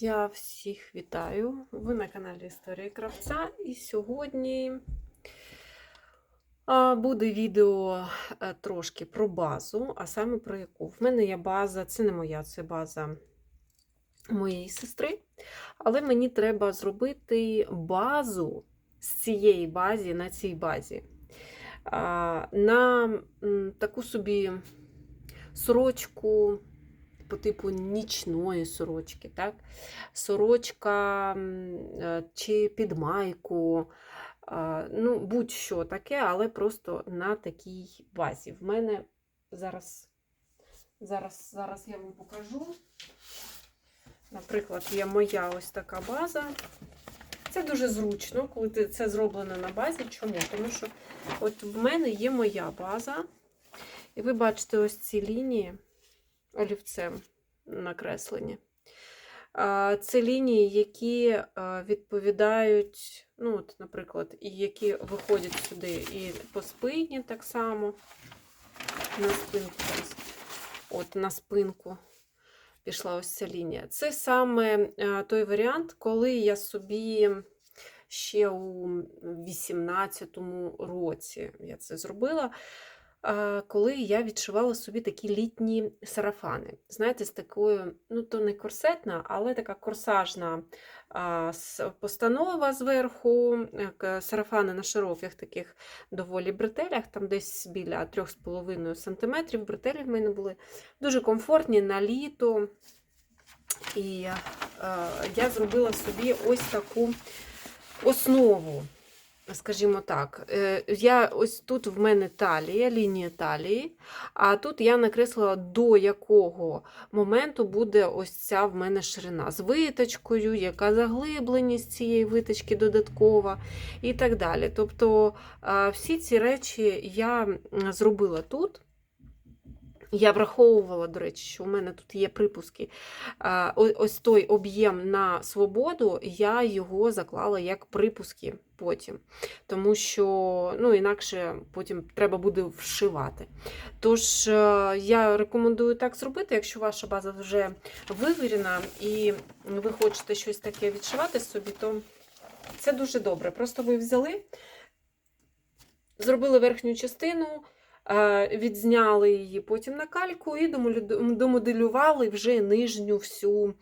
Я всіх вітаю. Ви на каналі Історії Кравця. І сьогодні буде відео е, трошки про базу, а саме про яку. В мене є база, це не моя, це база моєї сестри. Але мені треба зробити базу з цієї бази на цій базі. На таку собі сорочку по типу нічної сорочки, так? Сорочка е, чи під майку, ну, будь-що таке, але просто на такій базі. В мене зараз, зараз, зараз я вам покажу. Наприклад, є моя ось така база. Це дуже зручно, коли це зроблено на базі. Чому? Тому що от в мене є моя база, і ви бачите ось ці лінії олівцем накреслені. Це лінії, які відповідають, ну, от, наприклад, і які виходять сюди і по спині так само. На спинку. От на спинку пішла ось ця лінія. Це саме той варіант, коли я собі ще у 18-му році я це зробила. Коли я відшивала собі такі літні сарафани. Знаєте, з такою, ну то не корсетна, але така корсажна постанова зверху, е, сарафани на широких таких доволі бретелях, там десь біля 3,5 см. Бретелі в мене були дуже комфортні на літо. І е, я зробила собі ось таку основу. Скажімо так, Е, я ось тут в мене талія, лінія талії, а тут я накреслила, до якого моменту буде ось ця в мене ширина з виточкою, яка заглибленість цієї виточки додаткова і так далі. Тобто всі ці речі я зробила тут. Я враховувала, до речі, що у мене тут є припуски. Ось той об'єм на свободу, я його заклала як припуски потім. Тому що ну, інакше потім треба буде вшивати. Тож е, я рекомендую так зробити, якщо ваша база вже вивірена і ви хочете щось таке відшивати собі, то це дуже добре. Просто ви взяли, зробили верхню частину. Е, Відзняли її потім на кальку і домоделювали вже нижню всю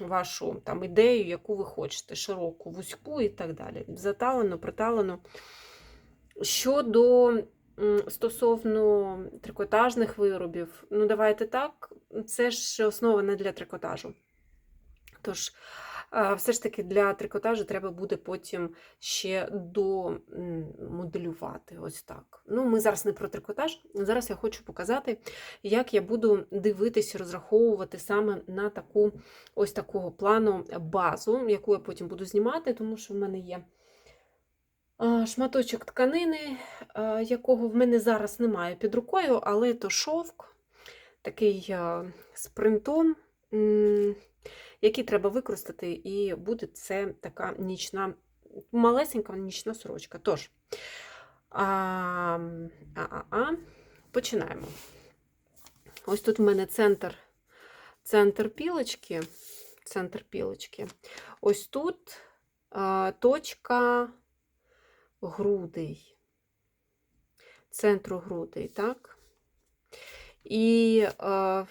вашу там, ідею, яку ви хочете, широку, вузьку і так далі. Заталено, приталено. Щодо стосовно трикотажних виробів, ну давайте так, це ж основа не для трикотажу. Тож, все ж таки для трикотажу треба буде потім ще домоделювати. Ось так. Ну, ми зараз не про трикотаж. Зараз я хочу показати, як я буду дивитись, розраховувати саме на таку ось такого плану базу, яку я потім буду знімати, тому що в мене є шматочок тканини, якого в мене зараз немає під рукою, але то шовк, такий з принтом. Який треба використати, і буде це така нічна, малесенька нічна сорочка. Тож, а, а, а, а, починаємо. Ось тут в мене центр, центр пілочки. Центр пілочки. Ось тут а, точка грудей. Центру грудей, так? І а,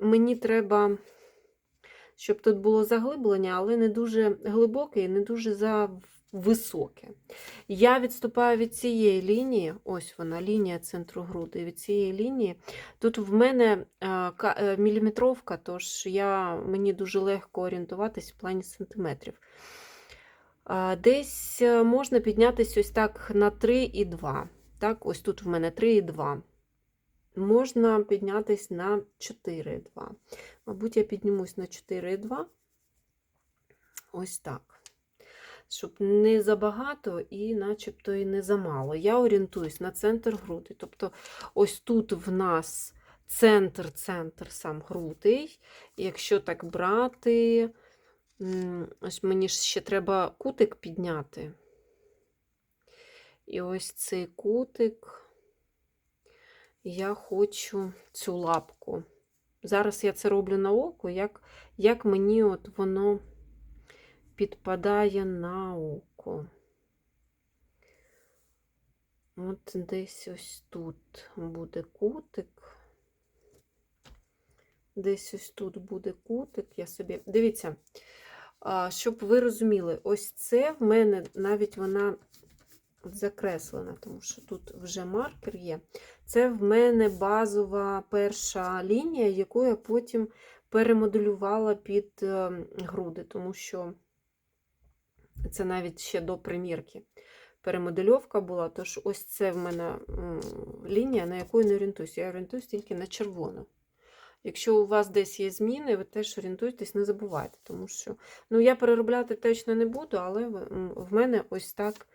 мені треба, щоб тут було заглиблення, але не дуже глибоке і не дуже зависоке. Я відступаю від цієї лінії, ось вона, лінія центру груди. Від цієї лінії. Тут в мене ка- е, міліметровка, тож я, мені дуже легко орієнтуватись в плані сантиметрів. Десь е, можна піднятися ось так на 3,2. Так, ось тут в мене 3,2. Можна піднятись на 4,2. Мабуть, я піднімусь на 4,2. Ось так. Щоб не забагато і начебто і не замало. Я орієнтуюсь на центр груди. Тобто, ось тут в нас центр, центр сам грудей. І Якщо так брати, ось мені ще треба кутик підняти. І ось цей кутик я хочу цю лапку Зараз я це роблю на око, як, як мені от воно підпадає на око. От десь ось тут буде кутик. Десь ось тут буде кутик. Я собі. Дивіться, щоб ви розуміли, ось це в мене навіть вона закреслена, тому що тут вже маркер є. Це в мене базова перша лінія, яку я потім перемоделювала під е, груди, тому що це навіть ще до примірки. Перемодельовка була, тож ось це в мене лінія, на яку я не орієнтуюся. Я орієнтуюсь тільки на червону. Якщо у вас десь є зміни, ви теж орієнтуйтесь, не забувайте, тому що ну, я переробляти точно не буду, але в мене ось так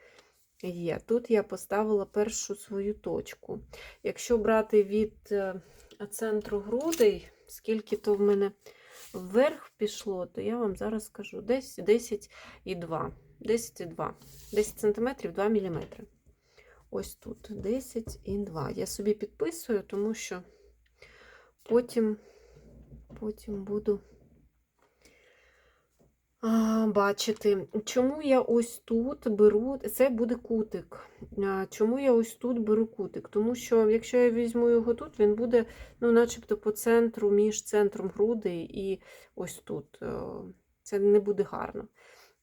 є. Тут я поставила першу свою точку. Якщо брати від е, центру грудей, скільки то в мене вверх пішло, то я вам зараз скажу десь 10,2. 10,2. 10 см 2 мм. Ось тут 10,2. Я собі підписую, тому що потім, потім буду бачити. Чому я ось тут беру, це буде кутик. Чому я ось тут беру кутик? Тому що, якщо я візьму його тут, він буде, ну, начебто, по центру, між центром грудей і ось тут. Е, Це не буде гарно.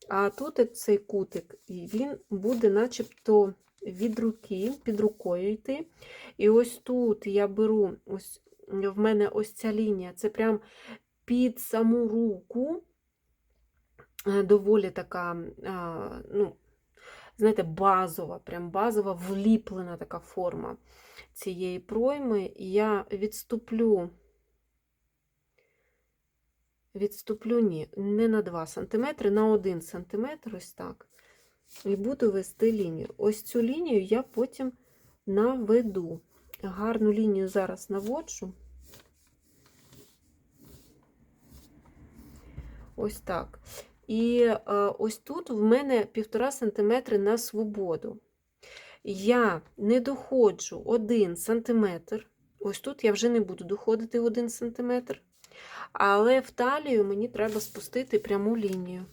А тут цей кутик, він буде начебто від руки, під рукою йти. І ось тут я беру, ось в мене ось ця лінія, це прям під саму руку, доволі така, ну, знаєте, базова, прям базова, вліплена така форма цієї пройми. Я відступлю. Відступлю ні, не на 2 см, на 1 см, ось так. І буду вести лінію. Ось цю лінію я потім наведу. Гарну лінію зараз наводжу. Ось так. І е, ось тут в мене 1,5 см на свободу. Я не доходжу 1 см. Ось тут я вже не буду доходити 1 см. Але в талію мені треба спустити пряму лінію.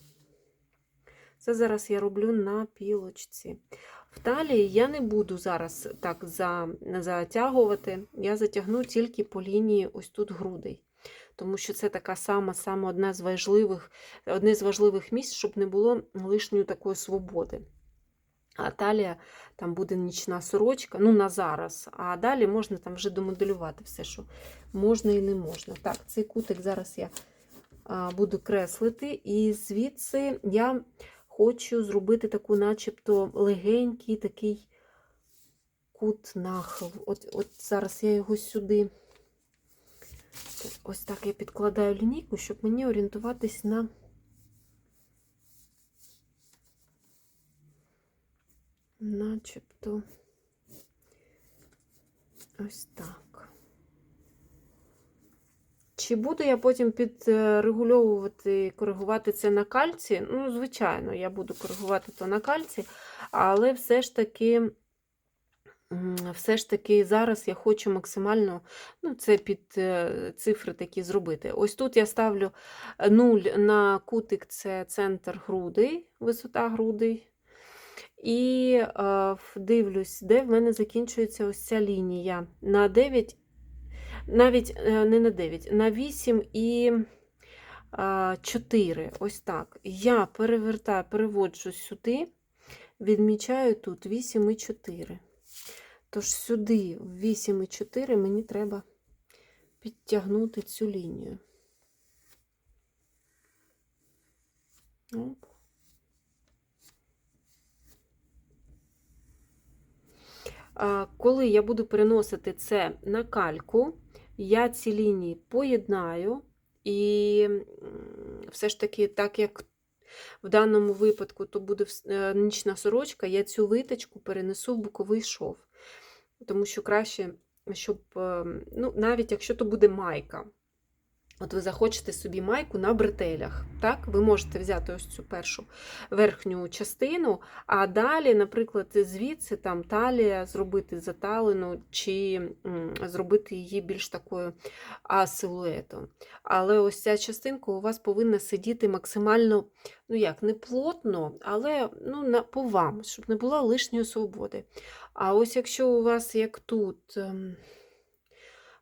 Це зараз я роблю на пілочці. В талії я не буду зараз так за, затягувати, я затягну тільки по лінії ось тут грудей. Тому що це така сама, сама одна з важливих, одне з важливих місць, щоб не було лишньої такої свободи. А талія там буде нічна сорочка, ну на зараз. А далі можна там вже домоделювати все, що можна і не можна. Так, цей кутик зараз я буду креслити, і звідси я хочу зробити таку, начебто, легенький такий кут нахил. От, от зараз я його сюди. Ось так я підкладаю лінійку, щоб мені орієнтуватись на. начебто ось так. Чи буду я потім підрегульовувати, коригувати це на кальці? Ну, звичайно, я буду коригувати то на кальці, але все ж таки. Все ж таки зараз я хочу максимально ну, це під е, цифри такі зробити. Ось тут я ставлю 0 на кутик це центр грудей, висота грудей. І е, дивлюсь, де в мене закінчується ось ця лінія. На 9, навіть е, не на 9, на 8 і е, 4. Ось так. Я перевертаю, переводжу сюди, відмічаю тут 8 і 4. Тож сюди, в 8 і 4, мені треба підтягнути цю лінію. Оп. Коли я буду переносити це на кальку, я ці лінії поєднаю, і все ж таки, так як в даному випадку то буде е, нічна сорочка, я цю виточку перенесу в боковий шов. Тому що краще, щоб, е, ну, навіть якщо то буде майка, От ви захочете собі майку на бретелях. Так? Ви можете взяти ось цю першу верхню частину, а далі, наприклад, звідси там талія зробити заталену чи зробити її більш такою асилуетом. Але ось ця частинка у вас повинна сидіти максимально, ну як, не плотно, але ну, на, по вам, щоб не було лишньої свободи. А ось якщо у вас як тут, ем,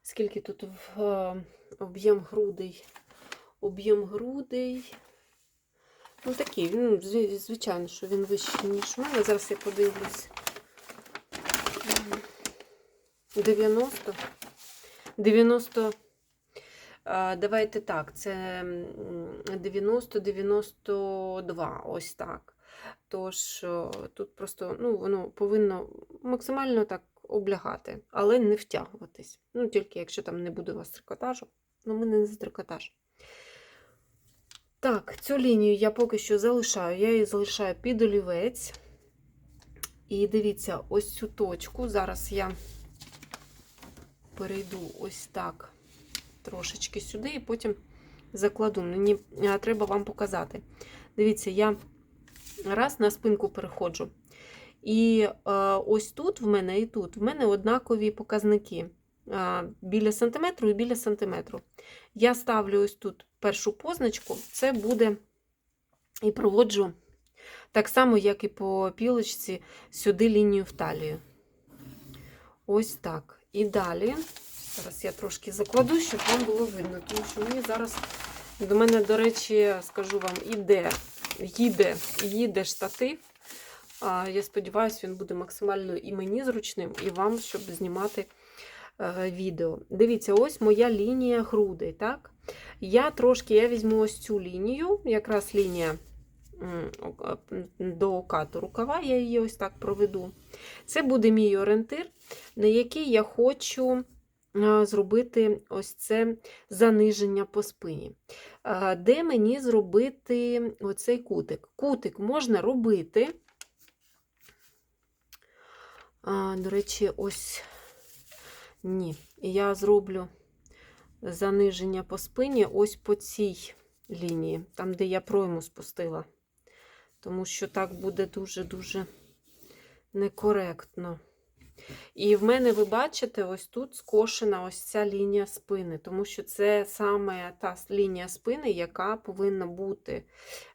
скільки тут в, об'єм грудей, об'єм грудей. Ну такий, ну, звичайно, що він вищий, ніж у мене. Зараз я подивлюсь. 90. 90. Давайте так, це 90-92, ось так. Тож тут просто ну, воно повинно максимально так облягати, але не втягуватись. Ну, тільки якщо там не буде у вас трикотажу, ну, мене не трикотаж. Так, цю лінію я поки що залишаю. Я її залишаю під олівець. І дивіться, ось цю точку. Зараз я перейду ось так трошечки сюди, і потім закладу. Мені треба вам показати. Дивіться, я раз на спинку переходжу. І е, ось тут в мене і тут в мене однакові показники. Біля сантиметру і біля сантиметру. Я ставлю ось тут першу позначку, це буде і проводжу так само, як і по пілочці, сюди лінію в талію. Ось так. І далі, зараз я трошки закладу, щоб вам було видно, тому що мені зараз до мене, до речі, скажу вам, іде, їде, їде штатив. Я сподіваюся, він буде максимально і мені зручним, і вам, щоб знімати відео. Дивіться, ось моя лінія грудей. так? Я трошки я візьму ось цю лінію, якраз лінія м, до кату рукава, я її ось так проведу. Це буде мій орієнтир, на який я хочу е, зробити ось це заниження по спині. Е, Де мені зробити оцей кутик? Кутик можна робити. До речі, ось ні. Я зроблю заниження по спині ось по цій лінії, там, де я пройму спустила. Тому що так буде дуже-дуже некоректно. І в мене, ви бачите, ось тут скошена ось ця лінія спини, тому що це саме та лінія спини, яка повинна бути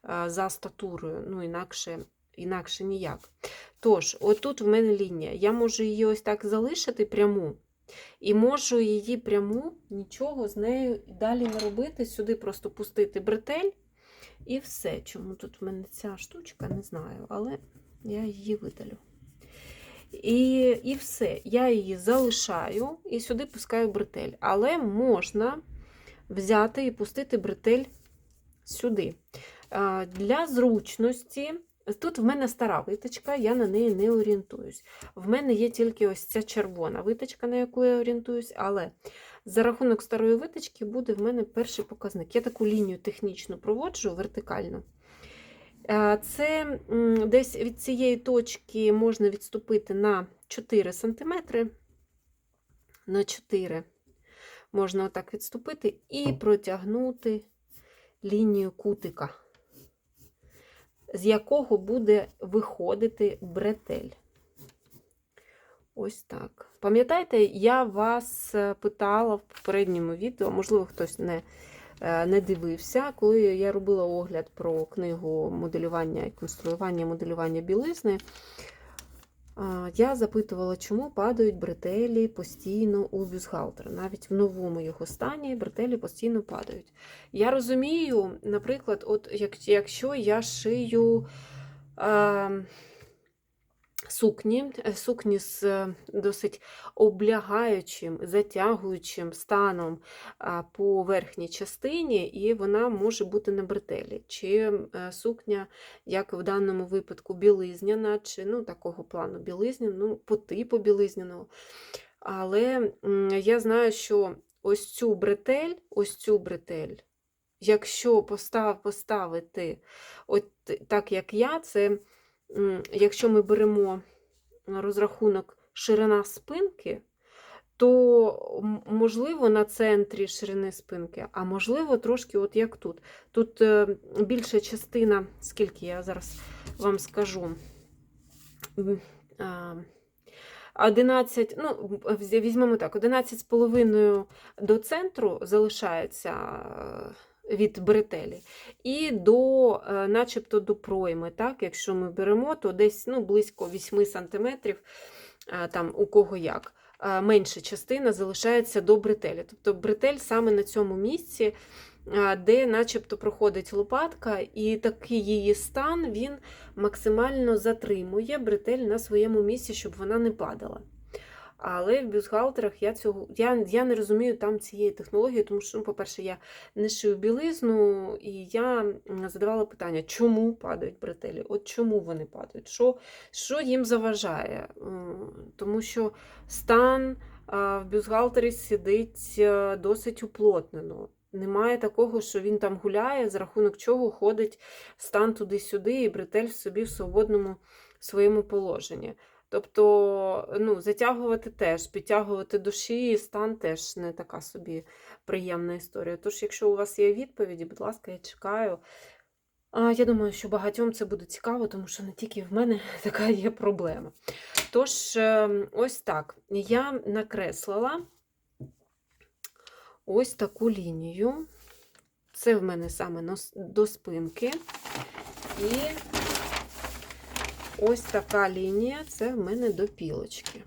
е, за статурою. Ну, інакше, інакше ніяк. Тож, отут в мене лінія. Я можу її ось так залишити пряму. І можу її пряму, нічого з нею далі не робити. Сюди просто пустити бретель і все. Чому тут в мене ця штучка, не знаю, але я її видалю. І, і все. Я її залишаю і сюди пускаю бретель. Але можна взяти і пустити бретель сюди. Для зручності. Тут в мене стара виточка, я на неї не орієнтуюсь. В мене є тільки ось ця червона виточка, на яку я орієнтуюсь, але за рахунок старої виточки буде в мене перший показник. Я таку лінію технічно проводжу вертикально. Е, Це десь від цієї точки можна відступити на 4 см. На 4 можна отак відступити і протягнути лінію кутика з якого буде виходити бретель. Ось так. Пам'ятаєте, я вас е, питала в попередньому відео, можливо, хтось не, е, не дивився, коли я робила огляд про книгу моделювання і конструювання моделювання білизни. Я запитувала, чому падають бретелі постійно у бюстгальтера. Навіть в новому його стані бретелі постійно падають. Я розумію, наприклад, от як, якщо я шию е, сукні, е, сукні з е, досить облягаючим, затягуючим станом по верхній частині, і вона може бути на бретелі. Чи е, сукня, як в даному випадку, білизняна, чи ну, такого плану білизняна, ну, по типу білизняного. Але я знаю, що ось цю бретель, ось цю бретель, якщо постав, поставити от так, як я, це якщо ми беремо розрахунок ширина спинки, то можливо на центрі ширини спинки, а можливо трошки от як тут. Тут е, більша частина, скільки я зараз вам скажу. 11, ну, візьмемо так, 11,5 до центру залишається від бретелі, і до, е, начебто до пройми. Так? Якщо ми беремо, то десь ну, близько 8 см, там у кого як. е, Менша частина залишається до бретелі. Тобто бретель саме на цьому місці, е, де начебто проходить лопатка, і такий її стан він максимально затримує бретель на своєму місці, щоб вона не падала. Але в бюстгальтерах я цього я, я не розумію там цієї технології, тому що, ну, по-перше, я не шию білизну, і я задавала питання, чому падають бретелі? От чому вони падають? Що, що їм заважає? Тому що стан в бюстгальтері сидить досить уплотнено. Немає такого, що він там гуляє, за рахунок чого ходить стан туди-сюди, і бретель в собі в свободному своєму положенні. Тобто, ну, затягувати теж, підтягувати до шиї, стан теж не така собі приємна історія. Тож, якщо у вас є відповіді, будь ласка, я чекаю. А, Я думаю, що багатьом це буде цікаво, тому що не тільки в мене така є проблема. Тож, ем, ось так. Я накреслила ось таку лінію. Це в мене саме до спинки. І ось така лінія це в мене до пілочки.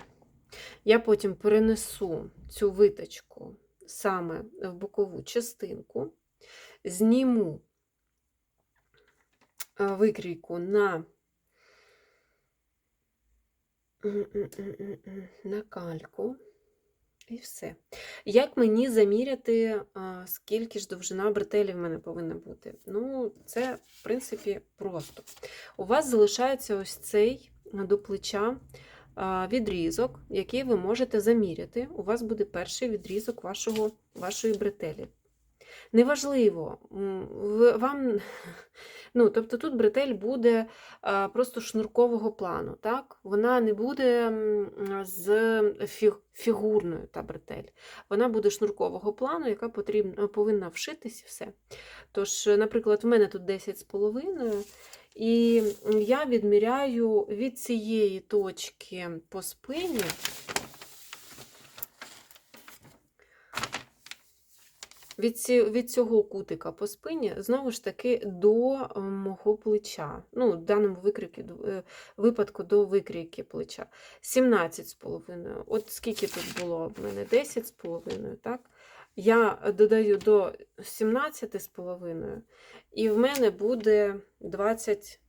Я потім перенесу цю виточку саме в бокову частинку, зніму е, викрійку на, на кальку. І все. Як мені заміряти, скільки ж довжина бретелі в мене повинна бути? Ну, це, в принципі, просто. У вас залишається ось цей до плеча відрізок, який ви можете заміряти. У вас буде перший відрізок вашого, вашої бретелі. Неважливо, вам, ну, тобто тут бретель буде просто шнуркового плану, так? Вона не буде з фі- фігурною та бретель. Вона буде шнуркового плану, яка потрібна, повинна вшитись і все. Тож, наприклад, в мене тут 10,5, і я відміряю від цієї точки по спині. Від, від цього кутика по спині, знову ж таки, до е, мого плеча. Ну, в даному викріки, е, випадку до викрійки плеча. 17,5. От скільки тут було в мене? 10,5, так? Я додаю до 17,5, і в мене буде 20,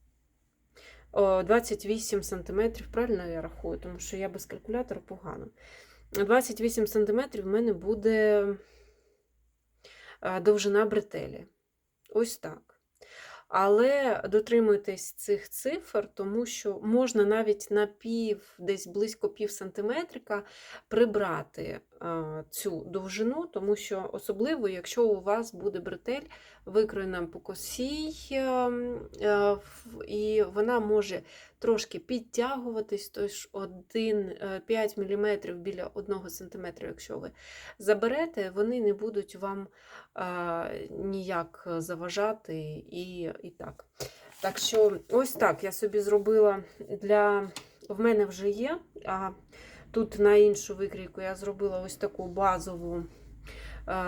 28 см, правильно я рахую, тому що я без калькулятора погано. 28 см в мене буде довжина бретелі. Ось так. Але дотримуйтесь цих цифр, тому що можна навіть на пів, десь близько пів сантиметрика прибрати цю довжину, тому що особливо, якщо у вас буде бретель викроєна по косій, е, е, і вона може трошки підтягуватись, тож 1-5 мм біля 1 см, якщо ви заберете, вони не будуть вам ніяк заважати і, і так. Так що, ось так я собі зробила для. В мене вже є. А тут на іншу викрійку я зробила ось таку базову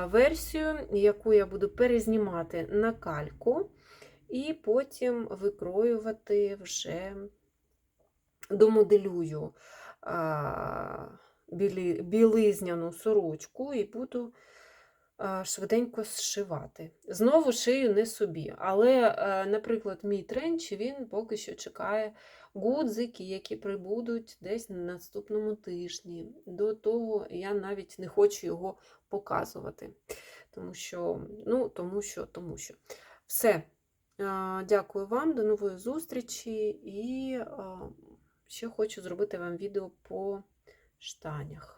версію, яку я буду перезнімати на кальку, і потім викроювати вже домоделюю білизняну сорочку і буду швиденько зшивати. Знову шию не собі. Але, е, наприклад, мій тренч він поки що чекає гудзики, які прибудуть десь на наступному тижні. До того я навіть не хочу його показувати. Тому що, ну, тому що, тому що. Все. Дякую вам, до нової зустрічі і ще хочу зробити вам відео по штанях.